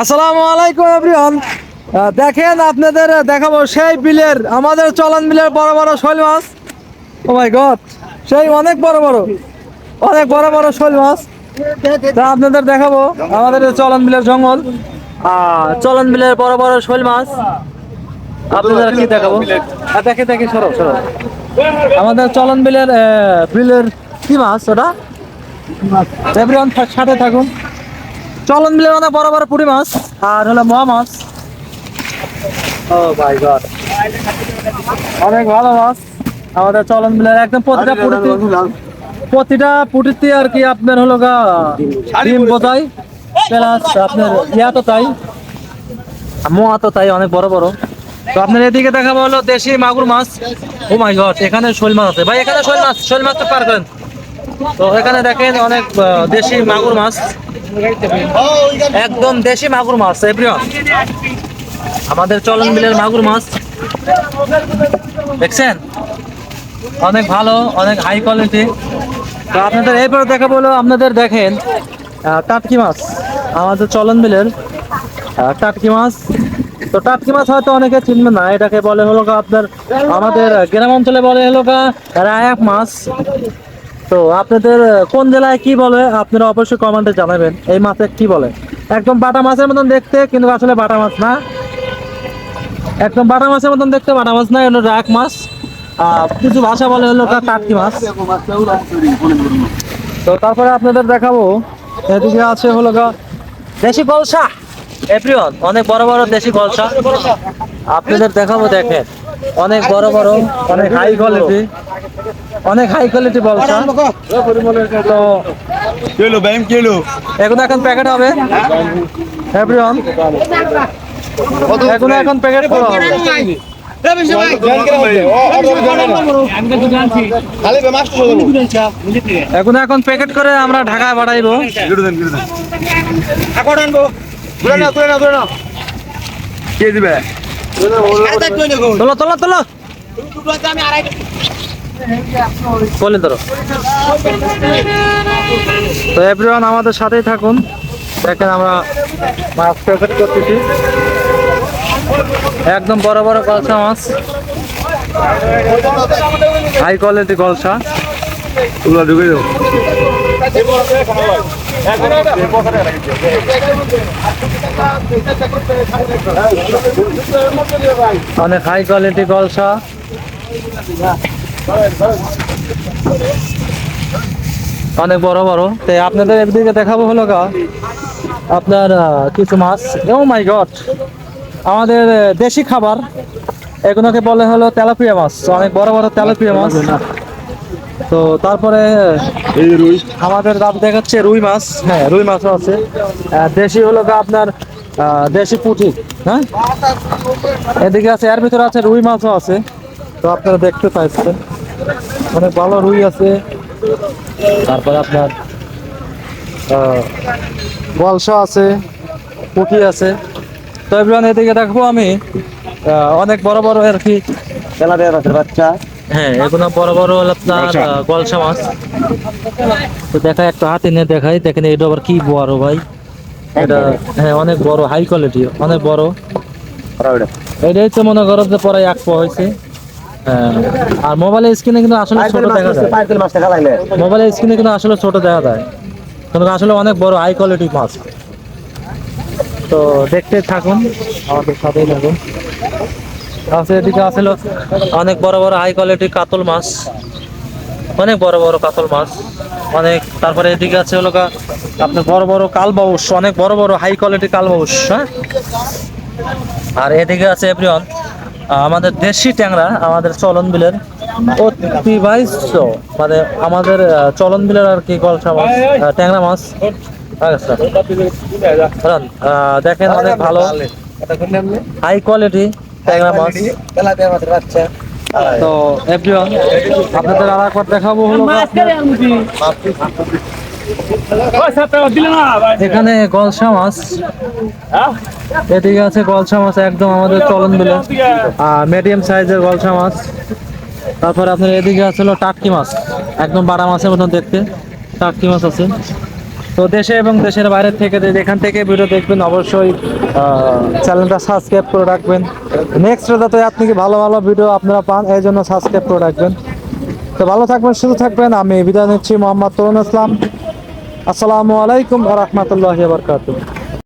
আসসালামু আলাইকুম এভরিওয়ান দেখেন আপনাদের দেখাবো সেই বিলের, আমাদের চলন বিলের বড় বড় শৈল মাছ। ও মাই গড সেই অনেক বড় বড়, অনেক বড় বড় শৈল মাছ। তা আপনাদের দেখাবো, আমাদের চলন বিলের জঙ্গল। চলন বিলের বড় বড় শৈল মাছ। আপনাদের কি দেখাবো? দেখে দেখে সরো সরো। আমাদের চলন বিলের বিলের কি মাছ ওটা? এভরিওয়ান সাথে থাকুন। চলন বিলের অনেক বড় বড় পুঁটি মাছ আর হলো মহা মাছ। ও গড। অনেক ভালো মাছ। আমাদের চলন বিলের একদম প্রতিটা পুঁটিতে প্রতিটা পুঁটিতে আর কি আপনার হলো গা ডিম বোঝাই। প্লাস আপনার ইয়া তো তাই। মোয়া তো তাই অনেক বড় বড়। তো আপনার এদিকে দেখাবো হলো দেশি মাগুর মাছ। ও মাই গড এখানে শোল মাছ আছে। ভাই এখানে শোল মাছ শোল মাছ তো পার করেন। তো এখানে দেখেন অনেক দেশি মাগুর মাছ। একদম দেশি মাগুর মাছ এভরিওয়ান আমাদের চলন বিলের মাগুর মাছ। দেখছেন? অনেক ভালো, অনেক হাই কোয়ালিটি তো আপনাদের এরপরে দেখা বলো আপনাদের দেখেন টাটকি মাছ। আমাদের চলন বিলের টাটকি মাছ। তো টাটকি মাছ হয়তো অনেকে চিনবে না, এটাকে বলে হলো আপনার আমাদের গ্রাম অঞ্চলে বলে হলো রায়াক মাছ। তো আপনাদের কোন জেলায় কি বলে, আপনারা অবশ্যই কমেন্টে জানাবেন। এই মাছে কি বলে? একদম বাটা মাছের মতন দেখতে, কিন্তু আসলে বাটা মাছ না। একদম বাটা মাছের মতন দেখতে, বাটা মাছ না হলো রাক মাছ। কিছু ভাষা বলে হলো ওটা মাছ। তো তারপরে আপনাদের দেখাবো, এদিকে আছে হলো দেশি কলসা। এভরিওয়ান, অনেক বড় বড় দেশি কলসা। আপনাদের দেখাবো দেখেন, অনেক বড় বড়, অনেক হাই কোয়ালিটি অনেক হাই কোয়ালিটি বলসা তো কিলো ব্যায়াম কিলো। এখন এখন প্যাকেট হবে? এভরিওয়ান এখন এখন প্যাকেট করা হবে। এখন এখন প্যাকেট করে আমরা ঢাকায় পাঠাইবো গিরু দেন আকড় আনব। তুলে না তুলে তুলে না কে দিবে বলেন তোর তো এভরিওয়ান আমাদের সাথেই থাকুন। দেখেন আমরা মাছ প্যাকেট করতেছি। একদম বড় বড় গলসা মাছ। হাই কোয়ালিটি গলসা তুলা ঢুকে দাও অনেক হাই কোয়ালিটি গলসা অনেক বড় বড়। তো আপনাদের এদিকে দেখাবো হলো গা আপনার কিছু মাছ। ও মাই গড আমাদের দেশি খাবার। এগুলোকে বলে হলো তেলাপিয়া মাছ। অনেক বড় বড় তেলাপিয়া মাছ। তো তারপরে এই রুই। আমাদের দাম দেখাচ্ছে রুই মাছ। হ্যাঁ রুই মাছও আছে। দেশি হলো গা আপনার দেশি পুঁটি হ্যাঁ? এদিকে আছে এর ভিতরে আছে রুই মাছও আছে। তো আপনারা দেখতে পাচ্ছেন। অনেক ভালো রুই আছে। তারপরে আপনার গলসা আছে পুঁটি আছে। তো এভরিওয়ান এদিকে দেখব আমি অনেক বড় বড় আর কি তেলা দেয়া আছে বাচ্চা। হ্যাঁ এগুলো বড় বড় আপনার গলসা। মাছ। তো দেখা একটু হাতে নিয়ে দেখাই। দেখেন এটা আবার কি বড় ভাই। এটা হ্যাঁ অনেক বড় হাই কোয়ালিটি অনেক বড়। এটাই তো মনে করো যে পরে এক পোয়া হয়েছে। হ্যাঁ আর মোবাইলের স্ক্রিনে কিন্তু আসলে ছোট দেখা যায়। মোবাইলের স্ক্রিনে কিন্তু আসলে ছোট দেখা যায়। কিন্তু আসলে অনেক বড় হাই কোয়ালিটি মাছ। তো দেখতে থাকুন আমাদের সাথেই থাকুন। আছে এদিকে আসলে অনেক বড় বড় হাই কোয়ালিটি কাতল মাছ। অনেক বড় বড় কাতল মাছ। অনেক তারপরে এদিকে আছে হলো আপনার বড় বড় কালবাউস। অনেক বড় বড় হাই কোয়ালিটি কালবাউস হ্যাঁ? আর এদিকে আছে এভরিওয়ান। আমাদের দেশি ট্যাংরা আমাদের চলন বিলের অতিবাহিত মানে আমাদের চলন বিলের আর কি গলসা মাছ ট্যাংরা মাছ। আচ্ছা দেখেন অনেক ভালো। হাই কোয়ালিটি ট্যাংরা মাছ। তো এভরিওয়ান আপনাদের আর একবার দেখাবো হলো এখানে গলসা মাছ। এদিকে আছে গলসা মাছ, একদম আমাদের চলন আর মিডিয়াম সাইজের গলসা মাছ। তারপরে আপনার এদিকে আছে হলো টাটকি মাছ। একদম বাড়া মাছের মতন দেখতে। টাটকি মাছ আছে। তো দেশে এবং দেশের বাইরে থেকে যেখান থেকে ভিডিও দেখবেন, অবশ্যই চ্যানেলটা সাবস্ক্রাইব করে রাখবেন। নেক্সট যাতে আপনি কি ভালো ভালো ভিডিও আপনারা পান, এই জন্য সাবস্ক্রাইব করে রাখবেন। তো ভালো থাকবেন, সুস্থ থাকবেন। আমি বিদায় নিচ্ছি মোহাম্মদ তরুণ ইসলাম। আসসালামু আলাইকুম রহমতুল্লাহ বারকাতুহ।